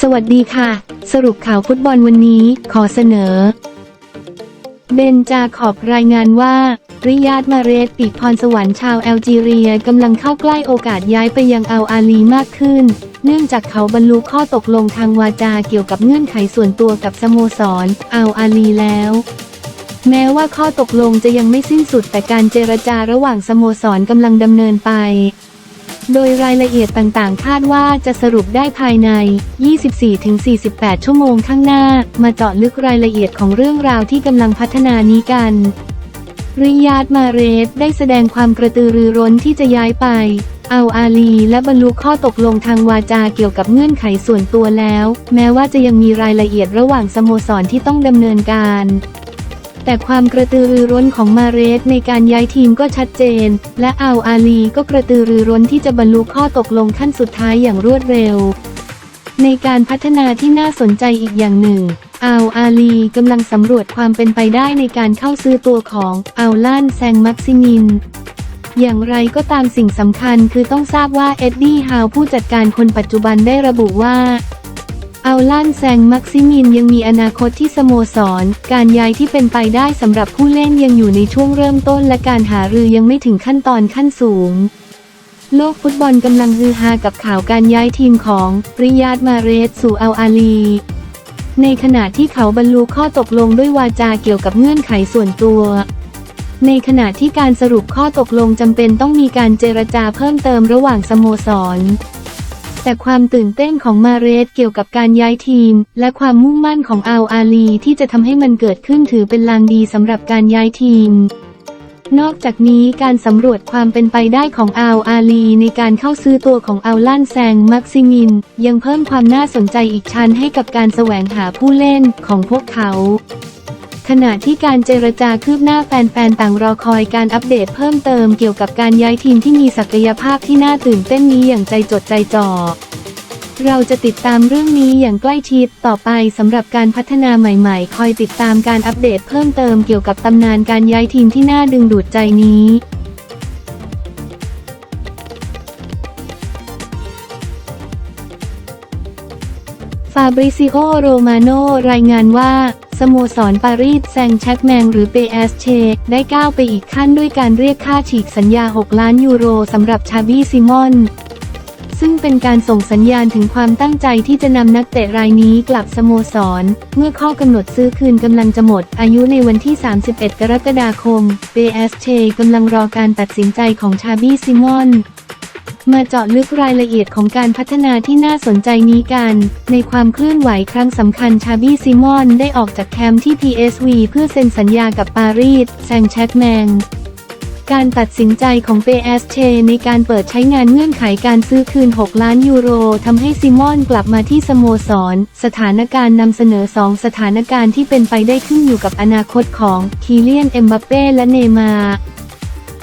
สวัสดีค่ะ สรุปข่าวฟุตบอลวันนี้ขอเสนอ เบนจาขอบรายงานว่า ริยาดมาเรสปีกพรสวรรค์ชาวแอลจีเรียกำลังเข้าใกล้โอกาสย้ายไปยังอัลอาลีมากขึ้น เนื่องจากเขาบรรลุข้อตกลงทางวาจาเกี่ยวกับเงื่อนไขส่วนตัวกับสโมสรอัลอาลีแล้วแม้ว่าข้อตกลงจะยังไม่สิ้นสุดแต่การเจรจาระหว่างสโมสรกำลังดำเนินไป โดยรายละเอียดต่างๆ คาดว่าจะสรุปได้ภายใน 24-48 ชั่วโมงข้างหน้า มาเจาะลึกรายละเอียดของเรื่องราวที่กำลังพัฒนานี้กันริยาดมาเรสได้แสดงความกระตือรือร้นที่จะย้ายไป เอาอาลีและบรรลุข้อตกลงทางวาจาเกี่ยวกับเงื่อนไขส่วนตัวแล้ว แม้ว่าจะยังมีรายละเอียดระหว่างสโมสรที่ต้องดำเนินการ แต่ความกระตือรือร้นของมาเรสในการย้ายทีมก็ชัดเจน และอัลอาลีก็กระตือรือร้นที่จะบรรลุข้อตกลงขั้นสุดท้ายอย่างรวดเร็ว ในการพัฒนาที่น่าสนใจอีกอย่างหนึ่งอัลอาลีกำลังสำรวจความเป็นไปได้ในการเข้าซื้อตัวของอัลลันแซงมักซิมินอย่างไรก็ตามสิ่งสำคัญคือต้องทราบว่าเอ็ดดี้ฮาวผู้จัดการคนปัจจุบันได้ระบุว่า เอาลั่นแซงมักซิมินยังมีอนาคตที่สโมสร การย้ายที่เป็นไปได้สำหรับผู้เล่นยังอยู่ในช่วงเริ่มต้นและการหารือยังไม่ถึงขั้นตอนขั้นสูง โลกฟุตบอลกำลังฮือฮากับข่าวการย้ายทีมของริยาดมาเรสสู่อัลอาลี ในขณะที่เขาบรรลุข้อตกลงด้วยวาจาเกี่ยวกับเงื่อนไขส่วนตัว ในขณะที่การสรุปข้อตกลงจำเป็นต้องมีการเจรจาเพิ่มเติมระหว่างสโมสร แต่ความตื่นเต้นของมาเรสเกี่ยวกับการย้ายทีม และความมุ่งมั่นของอัลอาลีที่จะทำให้มันเกิดขึ้นถือเป็นลางดีสำหรับการย้ายทีม นอกจากนี้การสำรวจความเป็นไปได้ของอัลอาลีในการเข้าซื้อตัวของอัลลันแซงมักซิมิน ยังเพิ่มความน่าสนใจอีกชั้นให้กับการแสวงหาผู้เล่นของพวกเขา ขณะที่การเจรจาคืบหน้าแฟนๆ ต่างรอคอยการอัปเดตเพิ่มเติมเกี่ยวกับการย้ายทีมที่มีศักยภาพที่น่าตื่นเต้นนี้อย่างใจจดใจจ่อ เราจะติดตามเรื่องนี้อย่างใกล้ชิดต่อไปสำหรับการพัฒนาใหม่ๆ คอยติดตามการอัปเดตเพิ่มเติมเกี่ยวกับตำนานการย้ายทีมที่น่าดึงดูดใจนี้ฟาบริซิโอ โรมาโนรายงานว่า สโมสรปารีสแซงต์แชกแมงหรือเปเอสเชได้ก้าวไปอีกขั้นด้วยการเรียกค่าฉีกสัญญา 6 ล้านยูโรสำหรับชาบี้ซิมอนซึ่งเป็นการส่งสัญญาณถึงความตั้งใจที่จะนำนักเตะรายนี้กลับสโมสร เมื่อข้อกำหนดซื้อคืนกำลังจะหมด อายุในวันที่ 31 กรกฎาคมเปเอสเชกำลังรอการตัดสินใจของชาบี้ซิมอน มาเจาะลึกรายละเอียดของการพัฒนาที่น่าสนใจนี้กัน ในความเคลื่อนไหวครั้งสำคัญชาบี้ซิมอนได้ออกจากแคมป์ที่ PSV เพื่อเซ็นสัญญากับปารีสแซงต์แชกแมงการตัดสินใจของเปเอสเชในการเปิดใช้งานเงื่อนไขการซื้อคืน 6 ล้านยูโรทำให้ซิมอนกลับมาที่สโมสร สถานการณ์นำเสนอ 2 สถานการณ์ที่เป็นไปได้ขึ้นอยู่กับอนาคตของคีเลียนเอ็มบัปเป้และเนย์มาร์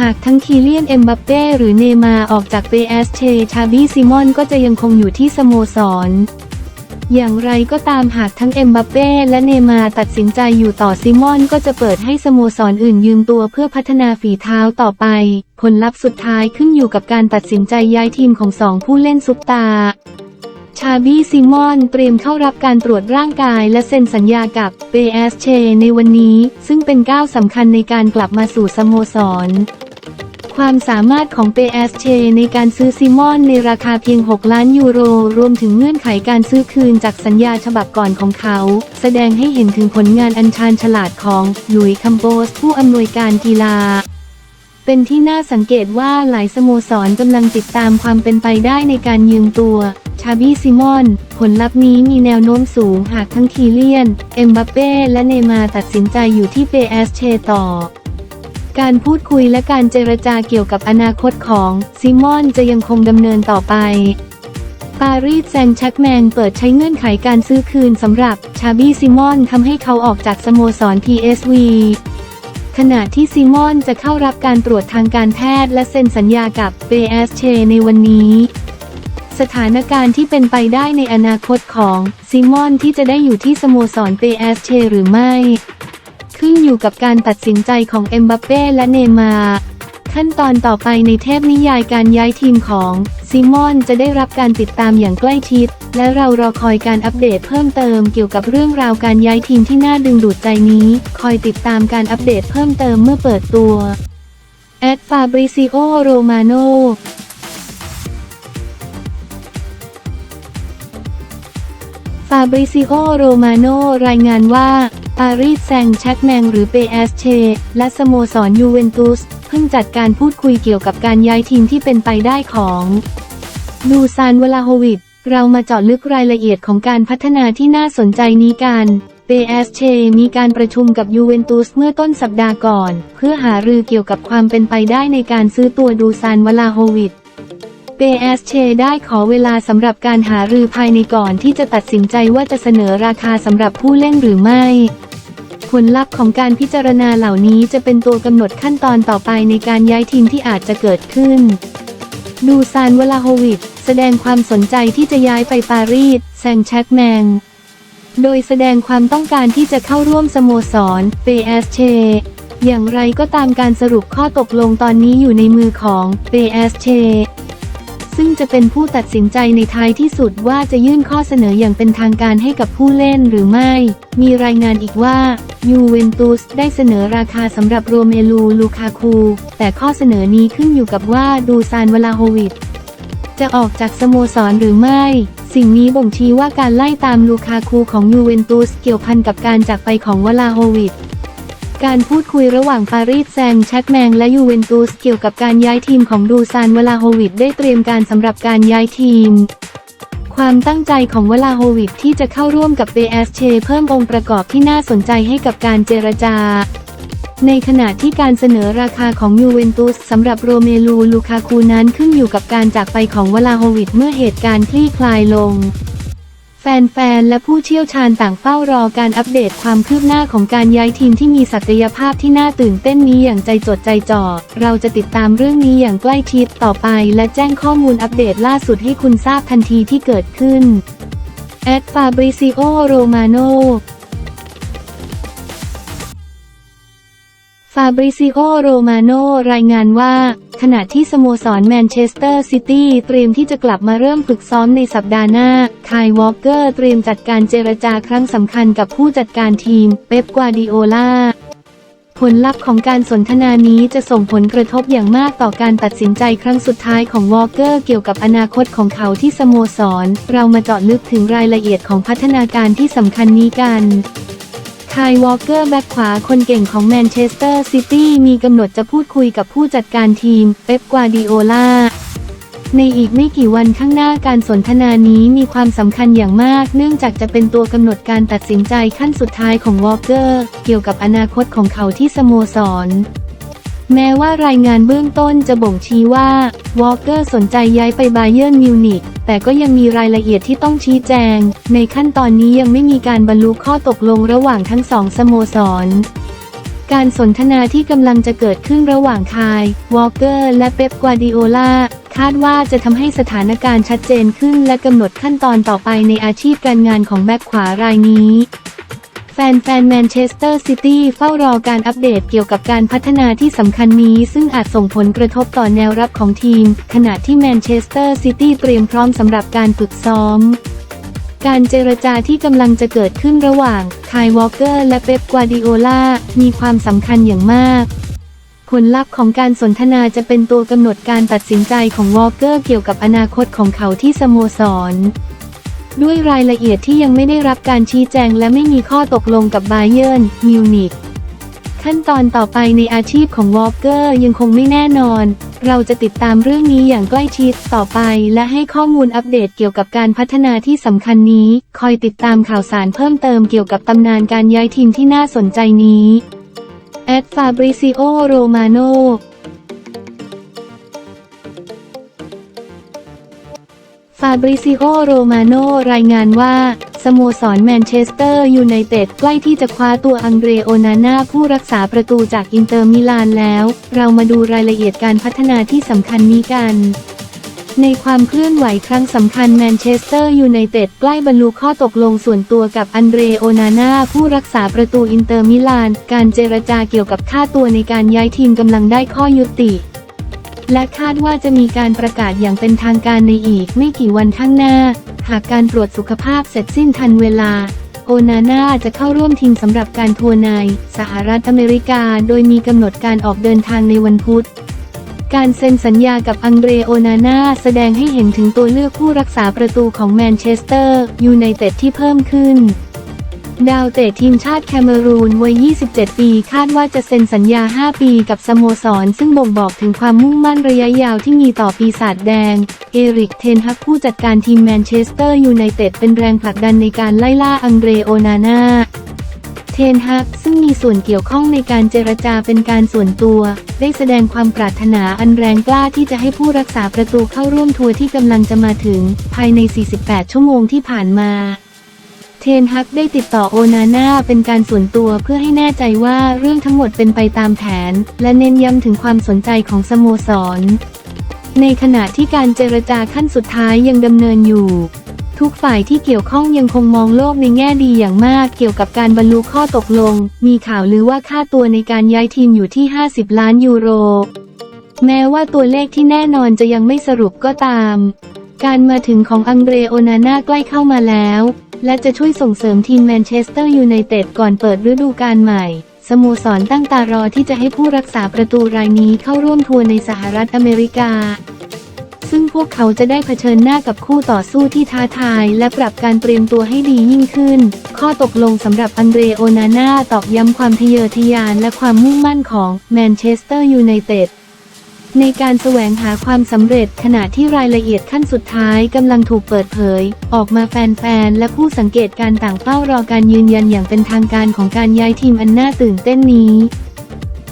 หากทั้งคีเลียนเอ็มบัปเป้หรือเนมาออกจากเปเอสเชชาบี้ซิมอนก็จะยังคงอยู่ที่สโมสร อย่างไรก็ตามหากทั้งเอ็มบัปเป้และเนมาตัดสินใจอยู่ต่อซิมอนก็จะเปิดให้สโมสรอื่นยืมตัวเพื่อพัฒนาฝีเท้าต่อไป ผลลัพธ์สุดท้ายขึ้นอยู่กับการตัดสินใจย้ายทีมของสองผู้เล่นซุปตา ชาบี้ซิมอนเตรียมเข้ารับการตรวจร่างกายและเซ็นสัญญากับเปเอสเชในวันนี้ ซึ่งเป็นก้าวสำคัญในการกลับมาสู่สโมสรความสามารถของเปเอสเชในการซื้อซิมอนในราคาเพียง 6 ล้านยูโร รวมถึงเงื่อนไขการซื้อคืนจากสัญญาฉบับก่อนของเขา แสดงให้เห็นถึงผลงานอันชาญฉลาดของหลุยส์คัมโบสผู้อำนวยการกีฬา เป็นที่น่าสังเกตว่าหลายสโมสรกำลังติดตามความเป็นไปได้ในการยืมตัว ชาบี้ซิมอน ผลลัพธ์นี้มีแนวโน้มสูงหากทั้งคีเลียน เอ็มบัปเป้และเนมาตัดสินใจอยู่ที่เปเอสเชต่อการพูดคุยและการเจรจาเกี่ยวกับอนาคตของซิมอนจะยังคงดำเนินต่อไป ปารีสแซงช็กแมงเปิดใช้เงื่อนไขการซื้อคืนสำหรับชาบี้ซิมอนทำให้เขาออกจากสโมสร PSV ขณะที่ซิมอนจะเข้ารับการตรวจทางการแพทย์และเซ็นสัญญากับเปเอสเชในวันนี้ สถานการณ์ที่เป็นไปได้ในอนาคตของซิมอนที่จะได้อยู่ที่สโมสรเปเอสเชหรือไม่ ขึ้นอยู่กับการตัดสินใจของเอ็มบัปเป้และเนมาขั้นตอนต่อไปในเทพนิยายการย้ายทีมของซิมอนจะได้รับการติดตามอย่างใกล้ชิด และเรารอคอยการอัปเดตเพิ่มเติมเกี่ยวกับเรื่องราวการย้ายทีมที่น่าดึงดูดใจนี้ คอยติดตามการอัปเดตเพิ่มเติมเมื่อเปิดตัวแอดฟาบริซิโอโรมาโนฟาบริซิโอโรมาโนรายงานว่า ปารีสแซงต์แชกแมงหรือเปเอสเช และสโมสรยูเวนตุส เพิ่งจัดการพูดคุยเกี่ยวกับการย้ายทีมที่เป็นไปได้ของ ดูซานวลาโฮวิด เรามาเจาะลึกรายละเอียดของการพัฒนาที่น่าสนใจนี้กันเปเอสเชมีการประชุมกับยูเวนตุสเมื่อต้นสัปดาห์ก่อน เพื่อหารือเกี่ยวกับความเป็นไปได้ในการซื้อตัวดูซานวลาโฮวิดเปเอสเชได้ขอเวลาสำหรับการหารือภายในก่อนที่จะตัดสินใจว่าจะเสนอราคาสำหรับผู้เล่นหรือไม่ ผลลัพธ์ของการพิจารณาเหล่านี้จะเป็นตัวกำหนดขั้นตอนต่อไปในการย้ายทีมที่อาจจะเกิดขึ้น ดูซานวลาโฮวิด ดงความสนใจที่จะย้ายไปปารีสแซงต์แชกแมงโดยแสดงความต้องการที่จะเข้าร่วมสโมสรเปอสเชอย่างไรก็ตามการสรุปข้อตกลงตอนนี้อยู่ในมือของเปอสเชซึ่งจะเป็นผู้ตัดสินใจในท้ายที่สุดว่าจะยื่นข้อเสนออย่างเป็นทางการให้กับผู้เล่นหรือไม่ มีรายงานอีกว่ายูเวนตุสได้เสนอราคาสำหรับโรเมลูลูคาคู แต่ข้อเสนอนี้ขึ้นอยู่กับว่าดูซานวลาโฮวิด จะออกจากสโมสรหรือไม่ สิ่งนี้บ่งชี้ว่าการไล่ตามลูคาคูของยูเวนตุสเกี่ยวพันกับการจากไปของวลาโฮวิดการพูดคุยระหว่างปารีสแซงต์แชกแมงและยูเวนตุสเกี่ยวกับการย้ายทีมของดูซานวลาโฮวิดได้เตรียมการสำหรับการย้ายทีม ความตั้งใจของวลาโฮวิดที่จะเข้าร่วมกับเ s เชเพิ่มองค์ประกอบที่น่าสนใจให้กับการเจรจา ในขณะที่การเสนอราคาของยูเวนตุสสำหรับโรเมลู ลูคาคูนั้นขึ้นอยู่กับการจากไปของวลาโฮวิดเมื่อเหตุการณ์คลี่คลายลง แฟนๆ และผู้เชี่ยวชาญต่างเฝ้ารอการอัปเดตความคืบหน้าของการย้ายทีมที่มีศักยภาพที่น่าตื่นเต้นนี้อย่างใจจดใจจ่อ เราจะติดตามเรื่องนี้อย่างใกล้ชิดต่อไป และแจ้งข้อมูลอัปเดตล่าสุดให้คุณทราบทันทีที่เกิดขึ้นแอดฟาบริซิโอโรมาโนาบริซิโอ โรมาโน รายงานว่า ขณะที่สโมสรแมนเชสเตอร์ซิตี้เตรียมที่จะกลับมาเริ่มฝึกซ้อมในสัปดาห์หน้า คายวอลเกอร์เตรียมจัดการเจรจาครั้งสำคัญกับผู้จัดการทีม เป๊ป กวาดิโอลาผลลัพธ์ของการสนทนานี้จะส่งผลกระทบอย่างมากต่อการตัดสินใจครั้งสุดท้ายของวอลเกอร์เกี่ยวกับอนาคตของเขาที่สโมสร เรามาเจาะลึกถึงรายละเอียดของพัฒนาการที่สำคัญนี้กัน คายวอลเกอร์แบ็กขวาคนเก่งของแมนเชสเตอร์ซิตี้มีกำหนดจะพูดคุยกับผู้จัดการทีม เป๊ป กวาดิโอลา ในอีกไม่กี่วันข้างหน้าการสนทนานี้มีความสำคัญอย่างมาก เนื่องจากจะเป็นตัวกำหนดการตัดสินใจขั้นสุดท้ายของวอลเกอร์ เกี่ยวกับอนาคตของเขาที่สโมสร แม้ว่ารายงานเบื้องต้นจะบ่งชี้ว่าวอลเกอร์สนใจย้ายไปบาเยิร์นมิวนิกแต่ก็ยังมีรายละเอียดที่ต้องชี้แจง ในขั้นตอนนี้ยังไม่มีการบรรลุข้อตกลงระหว่างทั้งสองสโมสร การสนทนาที่กำลังจะเกิดขึ้นระหว่างคายวอลเกอร์และเป๊ปกวาดิโอลาคาดว่าจะทำให้สถานการณ์ชัดเจนขึ้นและกำหนดขั้นตอนต่อไปในอาชีพการงานของแบ็คขวารายนี้ แฟนๆแมนเชสเตอร์ซิตี้เฝ้ารอการอัปเดตเกี่ยวกับการพัฒนาที่สำคัญนี้ ซึ่งอาจส่งผลกระทบต่อแนวรับของทีม ขณะที่แมนเชสเตอร์ซิตี้เตรียมพร้อมสำหรับการฝึกซ้อม การเจรจาที่กำลังจะเกิดขึ้นระหว่างคายวอลเกอร์และเป๊ป กวาดิโอลา มีความสำคัญอย่างมาก ผลลัพธ์ของการสนทนาจะเป็นตัวกำหนดการตัดสินใจของวอลเกอร์เกี่ยวกับอนาคตของเขาที่สโมสร ด้วยรายละเอียดที่ยังไม่ได้รับการชี้แจงและไม่มีข้อตกลงกับบาเยิร์นมิวนิกขั้นตอนต่อไปในอาชีพของวอลเกอร์ยังคงไม่แน่นอน เราจะติดตามเรื่องนี้อย่างใกล้ชิดต่อไป และให้ข้อมูลอัปเดตเกี่ยวกับการพัฒนาที่สำคัญนี้ คอยติดตามข่าวสารเพิ่มเติมเกี่ยวกับตำนานการย้ายทีมที่น่าสนใจนี้แอดฟาบริซิโอโรมาโน ฟาบริซิโอ โรมาโนรายงานว่า สโมสรแมนเชสเตอร์ยูไนเต็ดใกล้ที่จะคว้าตัวอังเดรโอนาน่าผู้รักษาประตูจากอินเตอร์มิลานแล้ว เรามาดูรายละเอียดการพัฒนาที่สำคัญนี้กันในความเคลื่อนไหวครั้งสำคัญแมนเชสเตอร์ยูไนเต็ดใกล้บรรลุข้อตกลงส่วนตัวกับอันเดรโอนาน่าผู้รักษาประตูอินเตอร์มิลาน การเจรจาเกี่ยวกับค่าตัวในการย้ายทีมกำลังได้ข้อยุติ และคาดว่าจะมีการประกาศอย่างเป็นทางการในอีกไม่กี่วันข้างหน้า หากการตรวจสุขภาพเสร็จสิ้นทันเวลา โอนาน่าจะเข้าร่วมทีมสำหรับการทัวร์ใน สหรัฐอเมริกา โดยมีกำหนดการออกเดินทางในวันพุธการเซ็นสัญญากับอังเดรโอนาน่าแสดงให้เห็นถึงตัวเลือกผู้รักษาประตูของแมนเชสเตอร์ยูไนเต็ดที่เพิ่มขึ้น ดาวเตะทีมชาติแคเมรูนวัย 27 ปี คาดว่าจะเซ็นสัญญา 5 ปีกับสโมสร ซึ่งบ่งบอกถึงความมุ่งมั่นระยะยาวที่มีต่อปีศาจแดง เอริก เทนฮักผู้จัดการทีมแมนเชสเตอร์ยูไนเต็ดเป็นแรงผลักดันในการไล่ล่าอังเดรโอนาน่า เทนฮักซึ่งมีส่วนเกี่ยวข้องในการเจรจาเป็นการส่วนตัว ได้แสดงความปรารถนาอันแรงกล้าที่จะให้ผู้รักษาประตูเข้าร่วมทัวร์ที่กำลังจะมาถึง ภายใน 48 ชั่วโมงที่ผ่านมา เทนฮักได้ติดต่อโอนาน่าเป็นการส่วนตัวเพื่อให้แน่ใจว่าเรื่องทั้งหมดเป็นไปตามแผน และเน้นย้ำถึงความสนใจของสโมสร ในขณะที่การเจรจาขั้นสุดท้ายยังดำเนินอยู่ ทุกฝ่ายที่เกี่ยวข้องยังคงมองโลกในแง่ดีอย่างมากเกี่ยวกับการบรรลุข้อตกลง มีข่าวลือว่าค่าตัวในการย้ายทีมอยู่ที่ 50 ล้านยูโร แม้ว่าตัวเลขที่แน่นอนจะยังไม่สรุปก็ตาม การมาถึงของอังเดรโอนาน่าใกล้เข้ามาแล้ว และจะช่วยส่งเสริมทีมแมนเชสเตอร์ยูไนเต็ดก่อนเปิดฤดูกาลใหม่ สโมสรตั้งตารอที่จะให้ผู้รักษาประตูรายนี้เข้าร่วมทัวร์ในสหรัฐอเมริกา ซึ่งพวกเขาจะได้เผชิญหน้ากับคู่ต่อสู้ที่ท้าทาย และปรับการเตรียมตัวให้ดียิ่งขึ้น ข้อตกลงสำหรับอังเดรโอนาน่าตอกย้ำความทะเยอทะยานและความมุ่งมั่นของแมนเชสเตอร์ยูไนเต็ด ในการแสวงหาความสำเร็จขณะที่รายละเอียดขั้นสุดท้ายกำลังถูกเปิดเผย ออกมาแฟนๆ และผู้สังเกตการต่างเฝ้ารอการยืนยันอย่างเป็นทางการของการย้ายทีมอันน่าตื่นเต้นนี้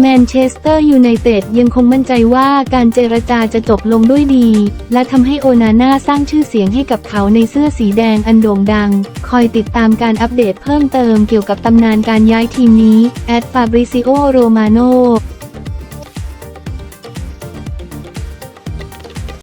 แมนเชสเตอร์ยูไนเต็ดยังคงมั่นใจว่าการเจรจาจะจบลงด้วยดี และทำให้โอนาน่าสร้างชื่อเสียงให้กับเขาในเสื้อสีแดงอันโด่งดัง คอยติดตามการอัปเดตเพิ่มเติมเกี่ยวกับตำนานการย้ายทีมนี้ แอดฟาบริซิโอ โรมาโน